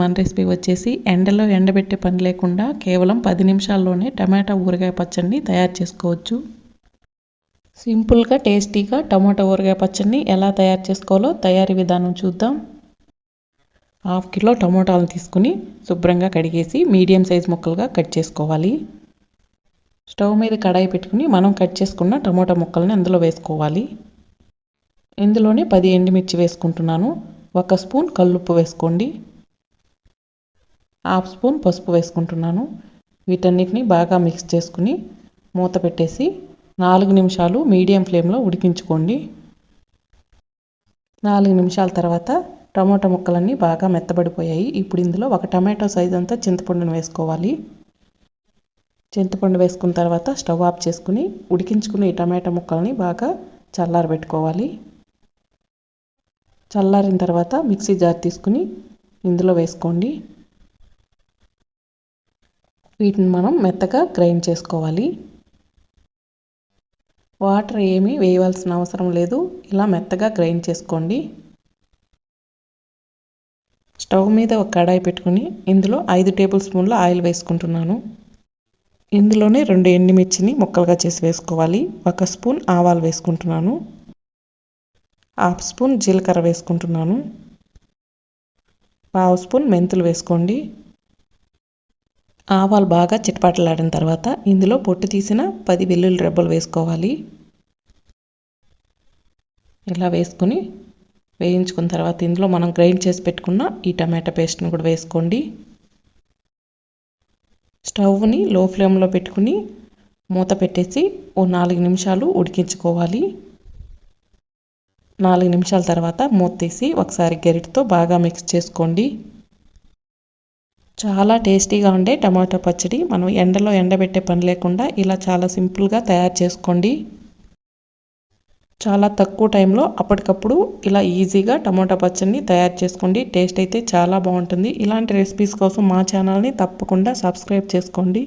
మన రెసిపీ వచ్చేసి ఎండలో ఎండబెట్టే పని లేకుండా కేవలం పది నిమిషాల్లోనే టమాటా ఊరగాయ పచ్చడిని తయారు చేసుకోవచ్చు. సింపుల్గా టేస్టీగా టమాటా ఊరగాయ పచ్చడిని ఎలా తయారు చేసుకోవాలో తయారీ విధానం చూద్దాం. హాఫ్ కిలో టమోటాలను తీసుకుని శుభ్రంగా కడిగేసి మీడియం సైజ్ ముక్కలుగా కట్ చేసుకోవాలి. స్టవ్ మీద కడాయి పెట్టుకుని మనం కట్ చేసుకున్న టమోటా ముక్కల్ని అందులో వేసుకోవాలి. ఇందులోనే పది ఎండుమిర్చి వేసుకుంటున్నాను. ఒక స్పూన్ కల్లుప్పు వేసుకోండి. హాఫ్ స్పూన్ పసుపు వేసుకుంటున్నాను. వీటన్నిటిని బాగా మిక్స్ చేసుకుని మూత పెట్టేసి నాలుగు నిమిషాలు మీడియం ఫ్లేమ్లో ఉడికించుకోండి. నాలుగు నిమిషాల తర్వాత టమాటా ముక్కలన్నీ బాగా మెత్తబడిపోయాయి. ఇప్పుడు ఇందులో ఒక టమాటో సైజ్ అంతా చింతపండును వేసుకోవాలి. చింతపండు వేసుకున్న తర్వాత స్టవ్ ఆఫ్ చేసుకుని ఉడికించుకుని ఈ టమాటా ముక్కల్ని బాగా చల్లారబెట్టుకోవాలి. చల్లారిన తర్వాత మిక్సీ జార్ తీసుకుని ఇందులో వేసుకోండి. వీటిని మనం మెత్తగా గ్రైండ్ చేసుకోవాలి. వాటర్ ఏమీ వేయవలసిన అవసరం లేదు. ఇలా మెత్తగా గ్రైండ్ చేసుకోండి. స్టవ్ మీద ఒక కడాయి పెట్టుకుని ఇందులో ఐదు టేబుల్ స్పూన్ల ఆయిల్ వేసుకుంటున్నాను. ఇందులోనే రెండు ఎండుమిర్చిని ముక్కలుగా చేసి వేసుకోవాలి. ఒక స్పూన్ ఆవాలు వేసుకుంటున్నాను. హాఫ్ స్పూన్ జీలకర్ర వేసుకుంటున్నాను. పావు స్పూన్ మెంతులు వేసుకోండి. ఆవాలు బాగా చిటపటలాడిన తర్వాత ఇందులో పొట్టు తీసిన పది వెల్లుల్లి రెబ్బలు వేసుకోవాలి. ఇలా వేసుకొని వేయించుకున్న తర్వాత ఇందులో మనం గ్రైండ్ చేసి పెట్టుకున్న ఈ టమాటా పేస్ట్ని కూడా వేసుకోండి. స్టవ్ని లో ఫ్లేమ్లో పెట్టుకుని మూత పెట్టేసి ఓ నాలుగు నిమిషాలు ఉడికించుకోవాలి. నాలుగు నిమిషాల తర్వాత మూత తీసి ఒకసారి గరిటతో బాగా మిక్స్ చేసుకోండి. చాలా టేస్టీగా ఉండే టమాటో పచ్చడి. మనం ఎండలో ఎండబెట్టే పని లేకుండా ఇలా చాలా సింపుల్గా తయారు చేసుకోండి. చాలా తక్కువ టైంలో అప్పటికప్పుడు ఇలా ఈజీగా టమాటా పచ్చడిని తయారు చేసుకోండి. టేస్ట్ అయితే చాలా బాగుంటుంది. ఇలాంటి రెసిపీస్ కోసం మా ఛానల్ని తప్పకుండా సబ్స్క్రైబ్ చేసుకోండి.